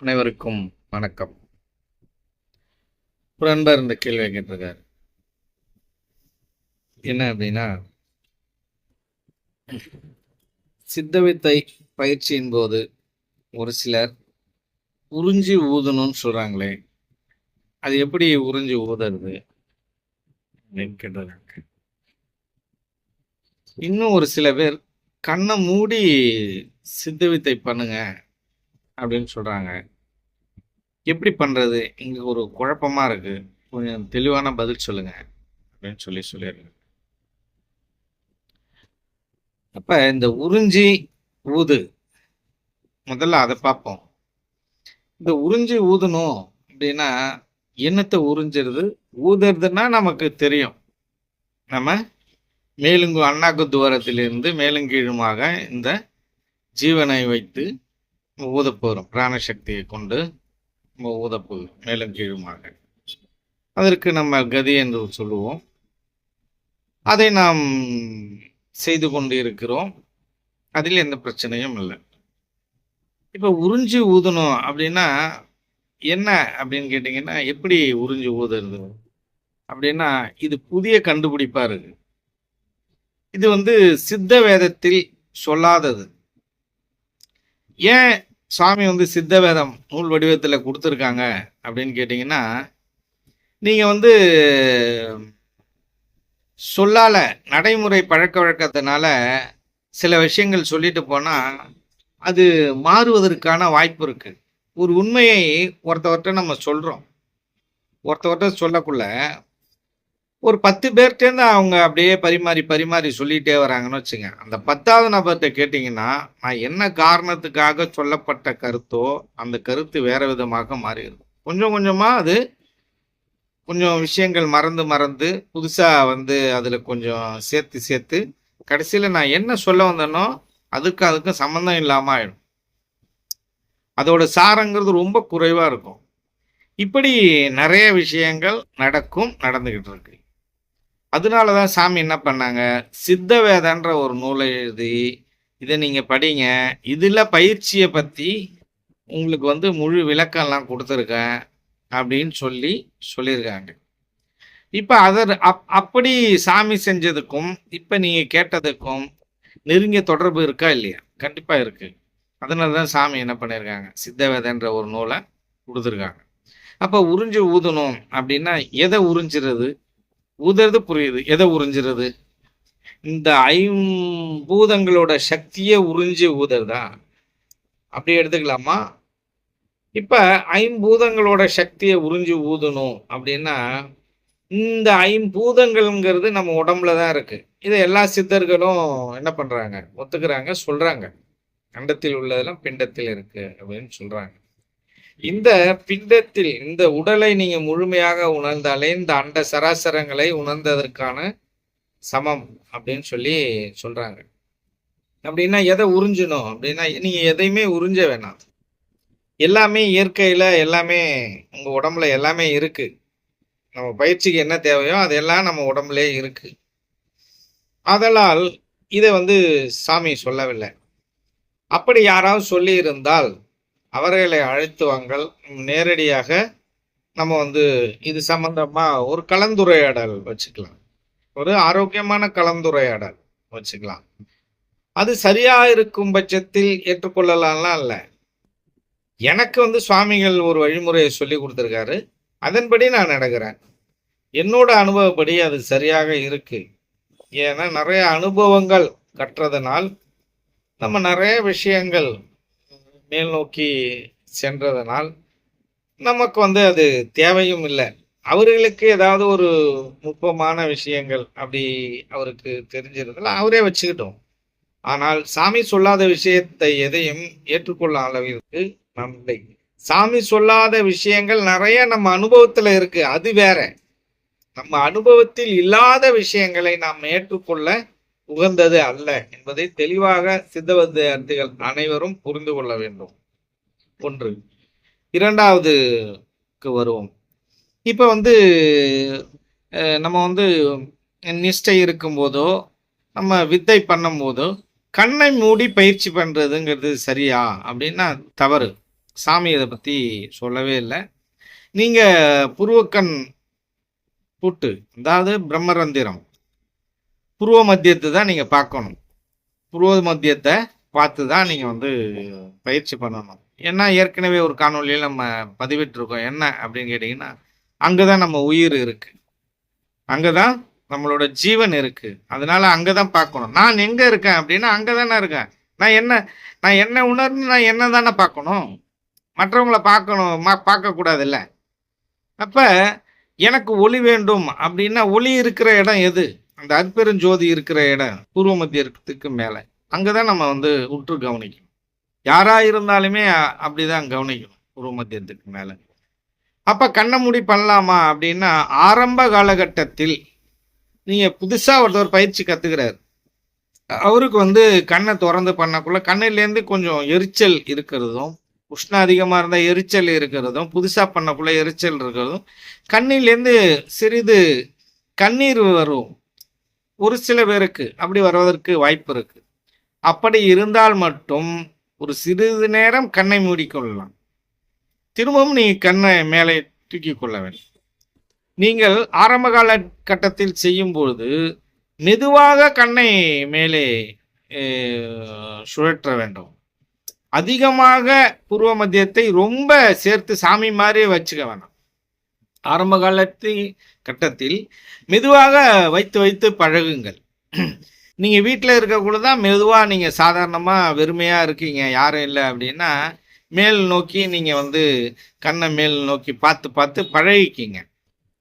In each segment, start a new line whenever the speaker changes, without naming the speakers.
அனைவருக்கும் வணக்கம். ஒரு இந்த கேள்வியை கேட்டிருக்காரு. என்ன அப்படின்னா சித்தவித்தை பயிற்சியின் போது ஒரு சிலர் உறிஞ்சி ஊதணும்னு சொல்றாங்களே அது எப்படி உறிஞ்சி ஊதுறது அப்படின்னு கேட்டிருக்காங்க. இன்னும் ஒரு சில பேர் கண்ணை மூடி சித்தவித்தை பண்ணுங்க அப்படின்னு சொல்கிறாங்க எப்படி பண்ணுறது இங்கே ஒரு குழப்பமா இருக்குது கொஞ்சம் தெளிவான பதில் சொல்லுங்கள் அப்படின்னு சொல்லி சொல்லிடுங்க அப்போ இந்த உறிஞ்சி ஊது. முதல்ல அதை பார்ப்போம். இந்த உறிஞ்சி ஊதணும் அப்படின்னா என்னத்தை உறிஞ்சிருது ஊதுறதுன்னா நமக்கு தெரியும். நம்ம மேலுங்கு அண்ணாக்கு துவாரத்திலிருந்து மேலுங்கீழுமாக இந்த ஜீவனை வைத்து ஊதப் போகிறோம் பிராணசக்தியை கொண்டு நம்ம ஊதப்பு மேலும் கீழுமாக. அதற்கு நம்ம கதி என்று சொல்லுவோம். அதை நாம் செய்து கொண்டு இருக்கிறோம் அதில் எந்த பிரச்சனையும் இல்லை. இப்போ உறிஞ்சி ஊதணும் அப்படின்னா என்ன அப்படின்னு கேட்டிங்கன்னா எப்படி உறிஞ்சி ஊதுறது? அப்படின்னா இது புதிய கண்டுபிடிப்பா இருக்கு. இது வந்து சித்த வேதத்தில் சொல்லாதது. ஏன் சுவாமி வந்து சித்த வேதம் நூல் வடிவத்தில் கொடுத்துருக்காங்க அப்படின்னு கேட்டிங்கன்னா நீங்கள் வந்து சொல்லால நடைமுறை பழக்க வழக்கத்தினால சில விஷயங்கள் சொல்லிட்டு போனால் அது மாறுவதற்கான வாய்ப்பு இருக்குது ஒரு உண்மையை ஒருத்தவர்கிட்ட நம்ம சொல்கிறோம் ஒருத்தவர்கிட்ட சொல்லக்குள்ள ஒரு பத்து பேர்கிட்டேருந்து அவங்க அப்படியே பரிமாறி பரிமாறி சொல்லிகிட்டே வராங்கன்னு வச்சுங்க. அந்த பத்தாவது நபர்கிட்ட கேட்டிங்கன்னா நான் என்ன காரணத்துக்காக சொல்லப்பட்ட கருத்தோ அந்த கருத்து வேறு விதமாக மாறிடும். கொஞ்சம் கொஞ்சமாக அது கொஞ்சம் விஷயங்கள் மறந்து மறந்து புதுசாக வந்து அதில் கொஞ்சம் சேர்த்து சேர்த்து கடைசியில் நான் என்ன சொல்ல வந்தேனோ அதுக்கும் அதுக்கும் சம்மந்தம் இல்லாமல் ஆயிடும். அதோட சாரங்கிறது ரொம்ப குறைவாக இருக்கும். இப்படி நிறைய விஷயங்கள் நடக்கும் நடந்துக்கிட்டு இருக்கு. அதனால தான் சாமி என்ன பண்ணாங்க? சித்த வேதன்ற ஒரு நூலை எழுதி இதை நீங்கள் படிங்க. இதில் பயிற்சியை பற்றி உங்களுக்கு வந்து முழு விளக்கம்லாம் கொடுத்துருக்கேன் அப்படின்னு சொல்லி சொல்லியிருக்காங்க. இப்போ அதர் அப் அப்படி சாமி செஞ்சதுக்கும் இப்போ நீங்கள் கேட்டதுக்கும் நெருங்கிய தொடர்பு இருக்கா இல்லையா? கண்டிப்பாக இருக்குது அதனால தான் சாமி என்ன பண்ணியிருக்காங்க சித்தவேதன்ற ஒரு நூலை கொடுத்துருக்காங்க. அப்போ உறிஞ்சு ஊதணும் அப்படின்னா எதை உறிஞ்சிறது? ஊதுறது புரியுது. எதை உறிஞ்சிறது? இந்த ஐம்பூதங்களோட சக்தியை உறிஞ்சி ஊதுறதா? அப்படி எடுத்துக்கலாமா? இப்போ ஐம்பூதங்களோட சக்தியை உறிஞ்சி ஊதணும் அப்படின்னா இந்த ஐம்பூதங்கள்ங்கிறது நம்ம உடம்புல தான் இருக்கு. இதை எல்லா சித்தர்களும் என்ன பண்ணுறாங்க ஒத்துக்கிறாங்க சொல்கிறாங்க கண்டத்தில் உள்ளதெல்லாம் பிண்டத்தில் இருக்கு அப்படின்னு சொல்கிறாங்க இந்த பிண்டத்தில் இந்த உடலை நீங்க முழுமையாக உணர்ந்தாலே இந்த அண்ட சராசரங்களை உணர்ந்ததற்கான சமம் அப்படின்னு சொல்லி சொல்றாங்க. அப்படின்னா எதை உறிஞ்சணும்? அப்படின்னா நீங்க எதையுமே உறிஞ்ச வேணாம். எல்லாமே இயற்கையில எல்லாமே உங்க உடம்புல எல்லாமே இருக்கு. நம்ம பயிற்சிக்கு என்ன தேவையோ அதெல்லாம் நம்ம உடம்புலே இருக்கு. அதனால் இதை வந்து சாமி சொல்லவில்லை. அப்படி யாராவது சொல்லி இருந்தால் அவர்களை அழைத்து வாங்கள். நேரடியாக நம்ம வந்து இது சம்பந்தமா ஒரு கலந்துரையாடல் வச்சுக்கலாம். ஒரு ஆரோக்கியமான கலந்துரையாடல் வச்சுக்கலாம். அது சரியா இருக்கும் பட்சத்தில் ஏற்றுக்கொள்ளலாம்லாம் இல்லை. எனக்கு வந்து சுவாமிகள் ஒரு வழிமுறையை சொல்லி கொடுத்துருக்காரு. அதன்படி நான் நடக்கிறேன். என்னோட அனுபவப்படி அது சரியாக இருக்கு. ஏன்னா நிறைய அனுபவங்கள் கற்றதனால் நம்ம நிறைய விஷயங்கள் மேல் நோக்கி சென்றதனால் நமக்கு வந்து அது தேவையும் இல்லை. அவர்களுக்கு ஏதாவது ஒரு நுட்பமான விஷயங்கள் அப்படி அவருக்கு தெரிஞ்சிருந்தால் அவரே வச்சுக்கிட்டோம். ஆனால் சாமி சொல்லாத விஷயத்தை எதையும் ஏற்றுக்கொள்ள அளவிற்கு நாம் இல்லை சாமி சொல்லாத விஷயங்கள் நிறைய நம்ம அனுபவத்தில் இருக்கு. அது வேற. நம்ம அனுபவத்தில் இல்லாத விஷயங்களை நாம் ஏற்றுக்கொள்ள உகந்தது அல்ல என்பதை தெளிவாக சித்தவத்து அர்த்திகள் அனைவரும் புரிந்து கொள்ள வேண்டும். ஒன்று. இரண்டாவதுக்கு வருவோம். இப்போ வந்து நம்ம வந்து நிஷ்டை இருக்கும்போதோ நம்ம வித்தை பண்ணும்போதோ கண்ணை மூடி பயிற்சி பண்ணுறதுங்கிறது சரியா அப்படின்னா தவறு. சாமி இதை பற்றி சொல்லவே இல்லை. நீங்கள் புருவக்கண் பூட்டு அதாவது பிரம்மரந்திரம் புருவ மத்தியத்தை தான் நீங்கள் பார்க்கணும். புருவ மத்தியத்தை பார்த்து தான் நீங்கள் வந்து பயிற்சி பண்ணணும். ஏன்னா ஏற்கனவே ஒரு காணொலியில் நம்ம பதிவிட்டிருக்கோம். என்ன அப்படின்னு கேட்டிங்கன்னா அங்கே தான் நம்ம உயிர் இருக்குது அங்கே தான் நம்மளோட ஜீவன் இருக்குது அதனால அங்கே தான் பார்க்கணும். நான் எங்கே இருக்கேன் அப்படின்னா அங்கே தானே இருக்கேன். நான் என்ன நான் என்ன உணர்ந்து நான் என்ன தானே பார்க்கணும்? மற்றவங்கள பார்க்கணும் மா- பார்க்கக்கூடாதுல்ல. அப்போ எனக்கு ஒளி வேண்டும் அப்படின்னா ஒளி இருக்கிற இடம் எது? அந்த அற்பெருஞ்சோதி இருக்கிற இடம் பூர்வ மத்தியத்துக்கு மேலே. அங்கே தான் நம்ம வந்து உற்று கவனிக்கணும். யாராக இருந்தாலுமே அப்படிதான் கவனிக்கணும் பூர்வ மத்தியத்துக்கு மேலே. அப்போ கண்ணை மூடி பண்ணலாமா அப்படின்னா ஆரம்ப காலகட்டத்தில் நீங்கள் புதுசாக ஒருத்தர் பயிற்சி கற்றுக்கிறார் அவருக்கு வந்து கண்ணை திறந்து பண்ணக்குள்ள கண்ணிலேருந்து கொஞ்சம் எரிச்சல் இருக்கிறதும் உஷ்ணம் அதிகமாக இருந்தால் எரிச்சல் இருக்கிறதும் புதுசாக பண்ணக்குள்ள எரிச்சல் இருக்கிறதும் கண்ணிலேருந்து சிறிது கண்ணீர் வரும். ஒரு சில பேருக்கு அப்படி வருவதற்கு வாய்ப்பு இருக்கு. அப்படி இருந்தால் மட்டும் ஒரு சிறிது நேரம் கண்ணை மூடிக்கொள்ளலாம். திரும்பவும் நீங்கள் கண்ணை மேலே தூக்கி கொள்ள வேண்டும். நீங்கள் ஆரம்ப கால கட்டத்தில் செய்யும் பொழுது மெதுவாக கண்ணை மேலே சுழற்ற வேண்டும். அதிகமாக பூர்வ மத்தியத்தை ரொம்ப சேர்த்து சாமி மாதிரியே வச்சுக்க வேணாம். ஆரம்ப காலத்து கட்டத்தில் மெதுவாக வைத்து வைத்து பழகுங்கள். நீங்கள் வீட்டில் இருக்கக்குள்ள தான் மெதுவாக நீங்கள் சாதாரணமாக வெறுமையாக இருக்கீங்க யாரும் இல்லை அப்படின்னா மேல் நோக்கி நீங்கள் வந்து கண்ணை மேல் நோக்கி பார்த்து பார்த்து பழகிக்கிங்க.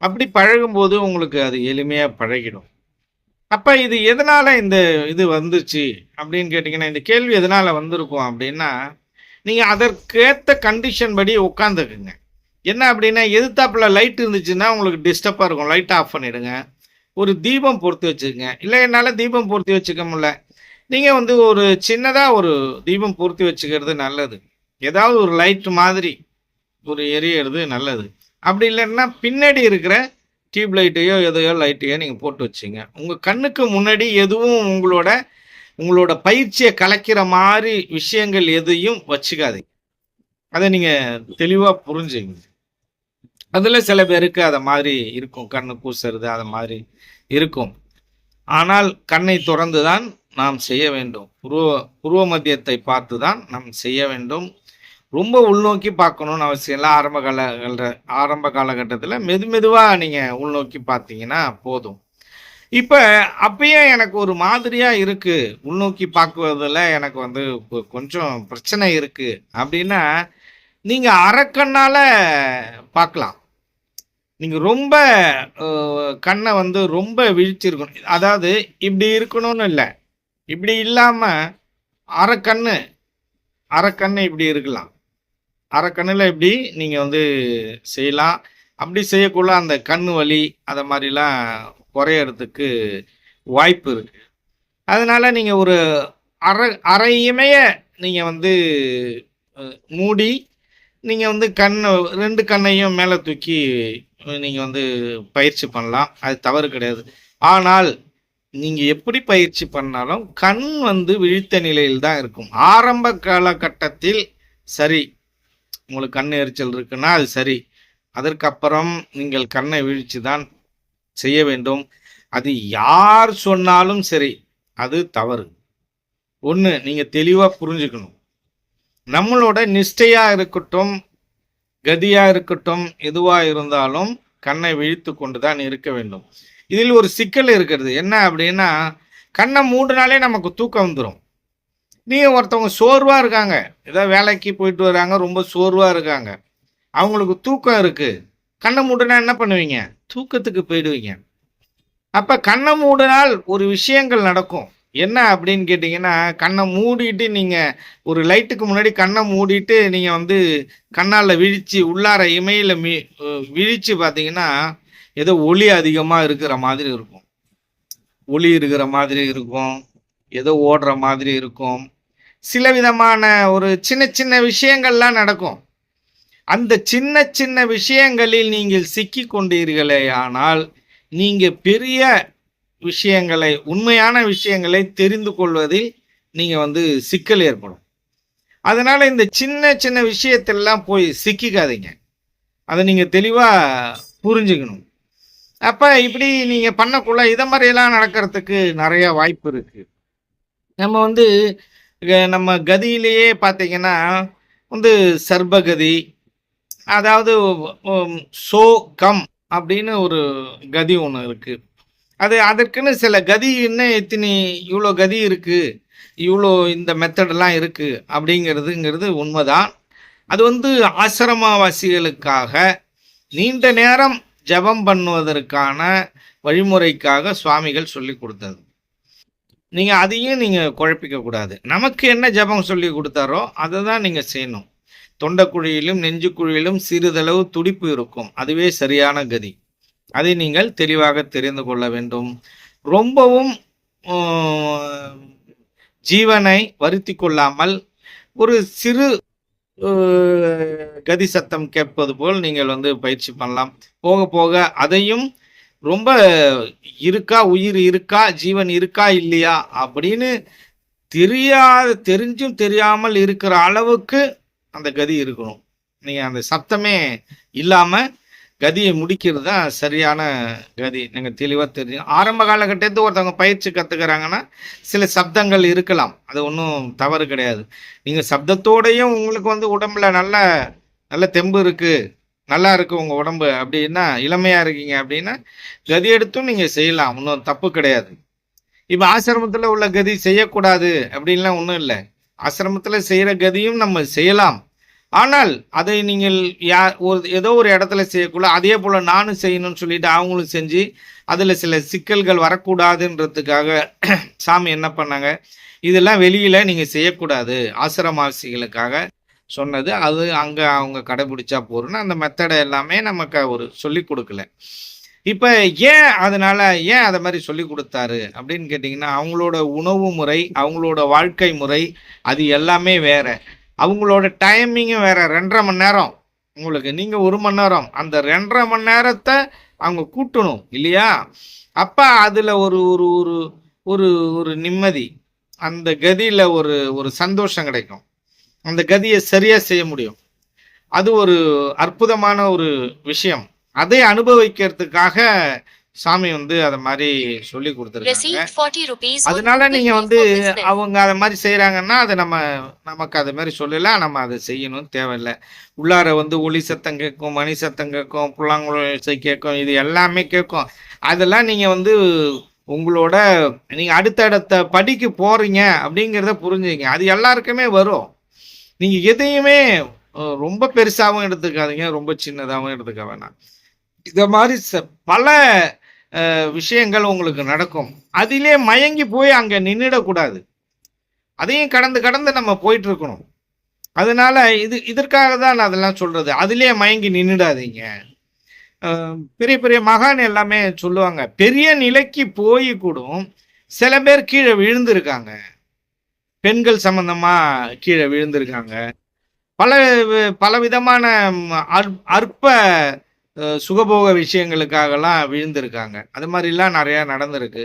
அப்படி பழகும்போது உங்களுக்கு அது எளிமையாக பழகிடும். அப்போ இது எதனால் இந்த இது வந்துச்சு அப்படின்னு கேட்டிங்கன்னா இந்த கேள்வி எதனால் வந்திருக்கும் அப்படின்னா நீங்கள் அதற்கேற்ற கண்டிஷன் படி உட்காந்துக்குங்க என்ன அப்படின்னா எதிர்த்தாப்பில் லைட் இருந்துச்சுன்னா உங்களுக்கு டிஸ்டர்பாக இருக்கும். லைட் ஆஃப் பண்ணிவிடுங்க ஒரு தீபம் பொருத்தி வச்சுக்கோங்க. இல்லை என்னால் தீபம் பொருத்தி வச்சுக்க முடியல. நீங்கள் வந்து ஒரு சின்னதாக ஒரு தீபம் பொருத்தி வச்சுக்கிறது நல்லது. ஏதாவது ஒரு லைட் மாதிரி ஒரு எரியறது நல்லது. அப்படி இல்லைன்னா பின்னாடி இருக்கிற டியூப் லைட்டையோ எதையோ லைட்டையோ நீங்கள் போட்டு வச்சுங்க. உங்கள் கண்ணுக்கு முன்னாடி எதுவும் உங்களோட உங்களோட பயிற்சியை கலைக்கிற மாதிரி விஷயங்கள் எதையும் வச்சுக்காதீங்க. அதை நீங்கள் தெளிவாக புரிஞ்சுங்க அதில் சில பேருக்கு அதை மாதிரி இருக்கும். கண்ணு கூசுறது அது மாதிரி இருக்கும். ஆனால் கண்ணை திறந்து தான் நாம் செய்ய வேண்டும். உருவ உருவ மத்தியத்தை பார்த்து தான் நாம் செய்ய வேண்டும். ரொம்ப உள்நோக்கி பார்க்கணும்னு அவசியம் இல்லை. ஆரம்ப கால ஆரம்ப காலகட்டத்தில் மெது மெதுவாக நீங்கள் உள்நோக்கி பார்த்தீங்கன்னா போதும். இப்போ அப்பயே எனக்கு ஒரு மாதிரியாக இருக்குது உள்நோக்கி பார்க்குவதில் எனக்கு வந்து கொஞ்சம் பிரச்சனை இருக்குது அப்படின்னா நீங்கள் அரக்கண்ணால் பார்க்கலாம். நீங்கள் ரொம்ப கண்ணை வந்து ரொம்ப விழிச்சிருக்கணும் அதாவது இப்படி இருக்கணும்னு இல்லை. இப்படி இல்லாமல் அரைக்கண்ணு அரைக்கண்ணு இப்படி இருக்கலாம். அரைக்கண்ணில் இப்படி நீங்கள் வந்து செய்யலாம். அப்படி செய்யக்குள்ள அந்த கண் வலி அதை மாதிரிலாம் குறையறதுக்கு வாய்ப்பு இருக்கு. அதனால் நீங்கள் ஒரு அரை அரையுமைய நீங்கள் வந்து மூடி நீங்கள் வந்து கண்ணை ரெண்டு கண்ணையும் மேலே தூக்கி நீங்கள் வந்து பயிற்சி பண்ணலாம். அது தவறு கிடையாது. ஆனால் நீங்கள் எப்படி பயிற்சி பண்ணாலும் கண் வந்து விழித்த நிலையில் தான் இருக்கும். ஆரம்ப காலகட்டத்தில் சரி உங்களுக்கு கண் எரிச்சல் இருக்குன்னா அது சரி. அதற்கப்புறம் நீங்கள் கண்ணை வீழ்ச்சி தான் செய்ய வேண்டும். அது யார் சொன்னாலும் சரி அது தவறு. ஒன்று நீங்கள் தெளிவாக புரிஞ்சுக்கணும். நம்மளோட நிஷ்டையாக இருக்கட்டும் கதியாக இருக்கட்டும் எதுவாக இருந்தாலும் கண்ணை விழித்து கொண்டு தான் இருக்க வேண்டும். இதில் ஒரு சிக்கல் இருக்கிறது. என்ன அப்படின்னா கண்ணை மூடினாலே நமக்கு தூக்கம் வந்துடும் நீங்கள் ஒருத்தவங்க சோர்வாக இருக்காங்க. ஏதோ வேலைக்கு போயிட்டு வராங்க ரொம்ப சோர்வாக இருக்காங்க. அவங்களுக்கு தூக்கம் இருக்குது கண்ணை மூடினா என்ன பண்ணுவீங்க? தூக்கத்துக்கு போயிடுவீங்க. அப்போ கண்ணை மூடினால் ஒரு விஷயங்கள் நடக்கும். என்ன அப்படின்னு கேட்டிங்கன்னா கண்ணை மூடிட்டு நீங்கள் ஒரு லைட்டுக்கு முன்னாடி கண்ணை மூடிட்டு நீங்கள் வந்து கண்ணால் விழித்து உள்ளார இமையில் மி விழித்து பார்த்தீங்கன்னா ஏதோ ஒளி அதிகமாக இருக்கிற மாதிரி இருக்கும். ஒளி இருக்கிற மாதிரி இருக்கும். ஏதோ ஓடுற மாதிரி இருக்கும். சில விதமான ஒரு சின்ன சின்ன விஷயங்கள்லாம் நடக்கும். அந்த சின்ன சின்ன விஷயங்களில் நீங்கள் சிக்கி கொண்டீர்களே ஆனால் நீங்கள் பெரிய விஷயங்களை உண்மையான விஷயங்களை தெரிந்து கொள்வதில் நீங்கள் வந்து சிக்கல் ஏற்படும். அதனால் இந்த சின்ன சின்ன விஷயத்தெல்லாம் போய் சிக்கிக்காதீங்க. அதை நீங்கள் தெளிவாக புரிஞ்சுக்கணும். அப்போ இப்படி நீங்கள் பண்ணக்குள்ள இதை மாதிரியெல்லாம் நடக்கிறதுக்கு நிறையா வாய்ப்பு இருக்குது நம்ம வந்து நம்ம கதியிலேயே பார்த்தீங்கன்னா வந்து சர்பகதி அதாவது சோ கம் அப்படின்னு ஒரு கதி ஒன்று இருக்குது அது அதற்குன்னு சில கதி என்ன எத்தினி இவ்வளோ கதி இருக்குது இவ்வளோ இந்த மெத்தடெல்லாம் இருக்குது அப்படிங்கிறதுங்கிறது உண்மைதான். அது வந்து ஆசிரமவாசிகளுக்காக நீண்ட நேரம் ஜெபம் பண்ணுவதற்கான வழிமுறைக்காக சுவாமிகள் சொல்லி கொடுத்தது. நீங்கள் அதையும் நீங்கள் குழப்பிக்க கூடாது. நமக்கு என்ன ஜெபம் சொல்லி கொடுத்தாரோ அதை தான் நீங்கள் செய்யணும் தொண்டைக்குழியிலும் நெஞ்சுக்குழியிலும் சிறிதளவு துடிப்பு இருக்கும். அதுவே சரியான கதி. அதை நீங்கள் தெளிவாக தெரிந்து கொள்ள வேண்டும். ரொம்பவும் ஜீவனை வருத்தி கொள்ளாமல் ஒரு சிறு கதி சத்தம் கேட்பது போல் நீங்கள் வந்து பயிற்சி பண்ணலாம். போக போக அதையும் ரொம்ப இருக்கா உயிர் இருக்கா ஜீவன் இருக்கா இல்லையா அப்படின்னு தெரியாத தெரிஞ்சும் தெரியாமல் இருக்கிற அளவுக்கு அந்த கதி இருக்கணும். நீங்கள் அந்த சத்தமே இல்லாமல் கதியை முடிக்கிறது தான் சரியான கதி. நீங்கள் தெளிவாக தெரியும் ஆரம்ப காலகட்டத்தில் ஒருத்தவங்க பயிற்சி கற்றுக்கிறாங்கன்னா சில சப்தங்கள் இருக்கலாம். அது ஒன்றும் தவறு கிடையாது. நீங்கள் சப்தத்தோடையும் உங்களுக்கு வந்து உடம்புல நல்ல நல்ல தெம்பு இருக்குது நல்லா இருக்குது உங்கள் உடம்பு அப்படின்னா இளமையாக இருக்கீங்க அப்படின்னா கதி எடுத்தும் நீங்கள் செய்யலாம். ஒன்றும் தப்பு கிடையாது. இப்போ ஆசிரமத்தில் உள்ள கதி செய்யக்கூடாது அப்படின்லாம் ஒன்றும் இல்லை. ஆசிரமத்தில் செய்கிற கதியும் நம்ம செய்யலாம். ஆனால் அதை நீங்கள் யா ஒரு ஏதோ ஒரு இடத்துல செய்யக்குள்ள அதே போல் நானும் செய்யணும்னு சொல்லிட்டு அவங்களும் செஞ்சு அதில் சில சிக்கல்கள் வரக்கூடாதுன்றதுக்காக சாமி என்ன பண்ணாங்க? இதெல்லாம் வெளியில் நீங்கள் செய்யக்கூடாது. ஆசிரமவாசிகளுக்காக சொன்னது. அது அங்கே அவங்க கடைபிடிச்சா போறோம்னு அந்த மெத்தடை எல்லாமே நமக்கு ஒரு சொல்லி கொடுக்கல. இப்போ ஏன் அதனால் ஏன் அதை மாதிரி சொல்லி கொடுத்தாரு? அப்படின்னு கேட்டிங்கன்னா அவங்களோட உணவு முறை அவங்களோட வாழ்க்கை முறை அது எல்லாமே வேறு. அவங்களோட டைமிங்கும் வேறு. ரெண்டரை மணி நேரம். உங்களுக்கு நீங்கள் ஒரு மணி நேரம். அந்த ரெண்டரை மணி நேரத்தை அவங்க கூட்டணும் இல்லையா? அப்போ அதில் ஒரு ஒரு ஒரு ஒரு ஒரு நிம்மதி அந்த கதியில் ஒரு ஒரு சந்தோஷம் கிடைக்கும். அந்த கதியை சரியாக செய்ய முடியும். அது ஒரு அற்புதமான ஒரு விஷயம். அதை அனுபவிக்கிறதுக்காக சாமி வந்து அதை மாதிரி சொல்லி கொடுத்துருக்காங்க.
Received 40 rupees. on
அதனால நீங்க வந்து. அவங்க அதை மாதிரி செய்யறாங்கன்னா அதை நம்ம நமக்கு அது மாதிரி சொல்லலாம் நம்ம அதை செய்யணும் தேவையில்லை. உள்ளார வந்து ஒளி சத்தம் கேட்கும் மணி சத்தம் கேட்கும் புல்லாங்குழல் கேட்கும் இது எல்லாமே கேட்கும். அதெல்லாம் நீங்க வந்து உங்களோட நீங்க அடுத்தடுத்த படிக்கு போறீங்க அப்படிங்கிறத புரிஞ்சுங்க அது எல்லாருக்குமே வரும். நீங்க எதையுமே ரொம்ப பெருசாவும் எடுத்துக்காதீங்க ரொம்ப சின்னதாகவும் எடுத்துக்க வேணாம். இத மாதிரி பல விஷயங்கள் உங்களுக்கு நடக்கும். அதிலே மயங்கி போய் அங்கே நின்றுடக்கூடாது அதையும் கடந்து கடந்து நம்ம போயிட்டு இருக்கணும் அதனால இது இதற்காக தான் நான் அதெல்லாம் சொல்றது. அதிலே மயங்கி நின்றுடாதீங்க பெரிய பெரிய மகான் எல்லாமே சொல்லுவாங்க பெரிய நிலைக்கு போய் கூட சில பேர் கீழே விழுந்திருக்காங்க. பெண்கள் சம்பந்தமா கீழே விழுந்திருக்காங்க. பல பல விதமான அற்- அற்ப சுகபோக விஷயங்களுக்காகலாம் விழுந்திருக்காங்க. அது மாதிரிலாம் நிறையா நடந்திருக்கு.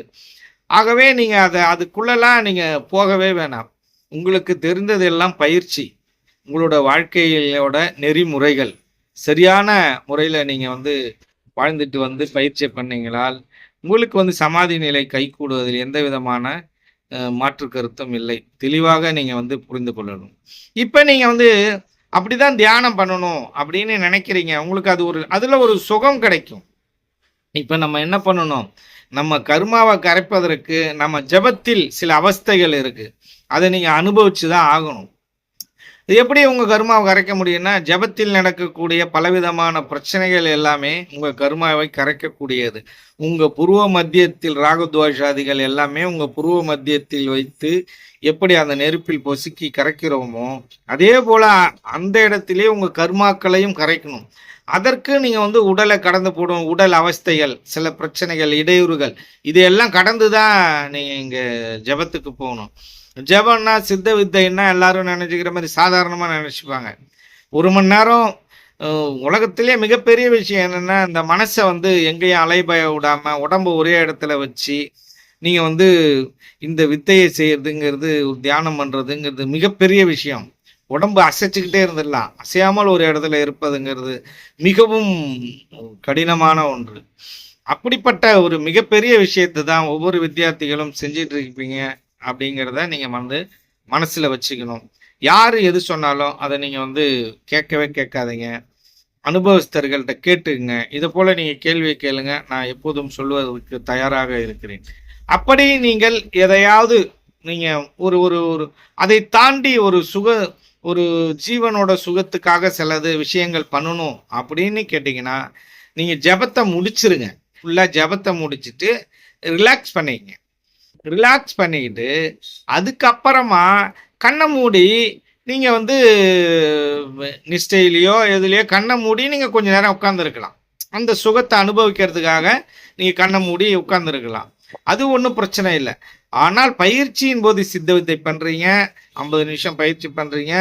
ஆகவே நீங்கள் அதை அதுக்குள்ளெல்லாம் நீங்கள் போகவே வேணாம். உங்களுக்கு தெரிந்ததெல்லாம் பயிற்சி உங்களோட வாழ்க்கையோட நெறிமுறைகள். சரியான முறையில் நீங்கள் வந்து வாழ்ந்துட்டு வந்து பயிற்சி பண்ணீங்களால் உங்களுக்கு வந்து சமாதி நிலை கைகூடுவதில் எந்த விதமான மாற்று கருத்தும் இல்லை. தெளிவாக நீங்கள் வந்து புரிந்து கொள்ளணும். இப்போ நீங்கள் வந்து அப்படிதான் தியானம் பண்ணணும் அப்படின்னு நினைக்கிறீங்க. உங்களுக்கு அது ஒரு அதில் ஒரு சுகம் கிடைக்கும். இப்போ நம்ம என்ன பண்ணணும்? நம்ம கர்மாவை கரைப்பதற்கு நம்ம ஜெபத்தில் சில அவஸ்தைகள் இருக்குது அதை நீங்கள் அனுபவிச்சு தான் ஆகணும். இது எப்படி உங்க கர்மாவை கரைக்க முடியும்னா ஜெபத்தில் நடக்கக்கூடிய பலவிதமான பிரச்சனைகள் எல்லாமே உங்க கர்மாவை கரைக்கக்கூடியது. உங்க புருவ மத்தியத்தில் ராகத்வாஷாதிகள் எல்லாமே உங்க புருவ மத்தியத்தில் வைத்து எப்படி அந்த நெருப்பில் பொசுக்கி கரைக்கிறோமோ அதே போல அந்த இடத்திலே உங்க கர்மாக்களையும் கரைக்கணும். அதற்கு நீங்க வந்து உடலை கடந்து போடும் உடல் அவஸ்தைகள் சில பிரச்சனைகள் இடையூறுகள் இதையெல்லாம் கடந்து தான் நீங்க இங்க ஜெபத்துக்கு போகணும். ஜெபம்னா சித்த வித்தைன்னா எல்லாரும் நினச்சிக்கிற மாதிரி சாதாரணமாக நினச்சிப்பாங்க. ஒரு மணி நேரம் அஹ், உலகத்திலே மிகப்பெரிய விஷயம் என்னென்னா இந்த மனசை வந்து எங்கேயும் அலைபய விடாமல் உடம்பு ஒரே இடத்துல வச்சு நீங்கள் வந்து இந்த வித்தையை செய்யறதுங்கிறது ஒரு தியானம் பண்ணுறதுங்கிறது மிகப்பெரிய விஷயம். உடம்பு அசைச்சிக்கிட்டே இருந்துடலாம். அசையாமல் ஒரு இடத்துல இருப்பதுங்கிறது மிகவும் கடினமான ஒன்று. அப்படிப்பட்ட ஒரு மிகப்பெரிய விஷயத்தை தான் ஒவ்வொரு வித்தியார்த்திகளும் செஞ்சிட்டு இருப்பீங்க. அப்படிங்கிறத நீங்கள் வந்து மனசில் வச்சுக்கணும். யார் எது சொன்னாலும் அதை நீங்கள் வந்து கேட்கவே கேட்காதீங்க. அனுபவஸ்தர்கள்ட்ட கேட்டுங்க இதை போல் நீங்கள் கேள்வியை கேளுங்க. நான் எப்போதும் சொல்வதற்கு தயாராக இருக்கிறேன். அப்படி நீங்கள் எதையாவது நீங்கள் ஒரு ஒரு ஒரு அதை தாண்டி ஒரு சுக ஒரு ஜீவனோட சுகத்துக்காக சிலது விஷயங்கள் பண்ணணும் அப்படின்னு கேட்டிங்கன்னா நீங்கள் ஜெபத்தை முடிச்சிருங்க. ஃபுல்லாக ஜெபத்தை முடிச்சிட்டு ரிலாக்ஸ் பண்ணிங்க ரிலாக்ஸ் பண்ணிக்கிட்டு அதுக்கப்புறமா கண்ணை மூடி நீங்கள் வந்து நிஷ்டையிலையோ எதுலையோ கண்ணை மூடி நீங்கள் கொஞ்சம் நேரம் உட்காந்துருக்கலாம் அந்த சுகத்தை அனுபவிக்கிறதுக்காக நீங்கள் கண்ணை மூடி உட்காந்துருக்கலாம் அது ஒன்றும் பிரச்சனை இல்லை. ஆனால் பயிற்சியின் போது சித்த வித்தை பண்ணுறீங்க ஐம்பது நிமிஷம் பயிற்சி பண்ணுறீங்க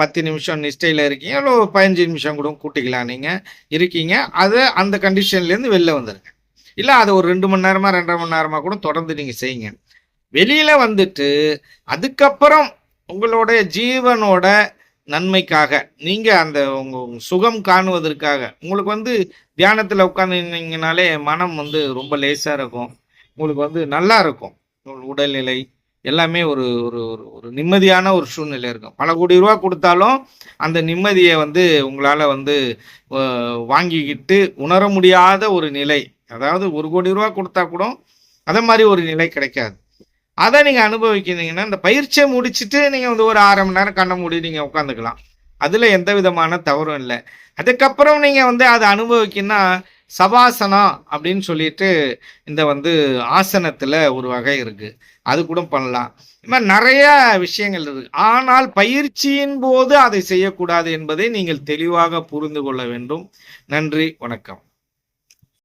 பத்து நிமிஷம் நிஷ்டையில் இருக்கீங்க இல்லை ஒரு பதினஞ்சு நிமிஷம் கூட கூட்டிக்கலாம் நீங்கள் இருக்கீங்க. அதை அந்த கண்டிஷன்லேருந்து வெளில வந்துடுங்க இல்லை அது ஒரு ரெண்டு மணி நேரமாக ரெண்டரை மணி நேரமாக கூட தொடர்ந்து நீங்கள் செய்யுங்க. வெளியில் வந்துட்டு அதுக்கப்புறம் உங்களுடைய ஜீவனோட நன்மைக்காக நீங்கள் அந்த உங்கள் சுகம் காணுவதற்காக உங்களுக்கு வந்து தியானத்தில் உட்காந்துருந்தீங்கனாலே மனம் வந்து ரொம்ப லேசாக இருக்கும். உங்களுக்கு வந்து நல்லா இருக்கும். உடல்நிலை எல்லாமே ஒரு ஒரு ஒரு ஒரு நிம்மதியான ஒரு சூழ்நிலை இருக்கும். பல கோடி ரூபா கொடுத்தாலும் அந்த நிம்மதியை வந்து உங்களால் வந்து வாங்கிக்கிட்டு உணர முடியாத ஒரு நிலை. அதாவது ஒரு கோடி ரூபா கொடுத்தா கூட அதை மாதிரி ஒரு நிலை கிடைக்காது. அதை நீங்கள் அனுபவிக்கிறீங்கன்னா இந்த பயிற்சியை முடிச்சுட்டு நீங்கள் வந்து ஒரு அரை மணி நேரம் கண்ணை மூடி நீங்கள் உட்காந்துக்கலாம் அதில் எந்த விதமான தவறும் இல்லை. அதுக்கப்புறம் நீங்கள் வந்து அதை அனுபவிக்கணும்னா சபாசனம் அப்படின்னு சொல்லிட்டு இந்த வந்து ஆசனத்தில் ஒரு வகை இருக்குது அது கூட பண்ணலாம். இது மாதிரி நிறைய விஷயங்கள் இருக்குது ஆனால் பயிற்சியின் போது அதை செய்யக்கூடாது என்பதை நீங்கள் தெளிவாக புரிந்து கொள்ள வேண்டும். நன்றி வணக்கம்.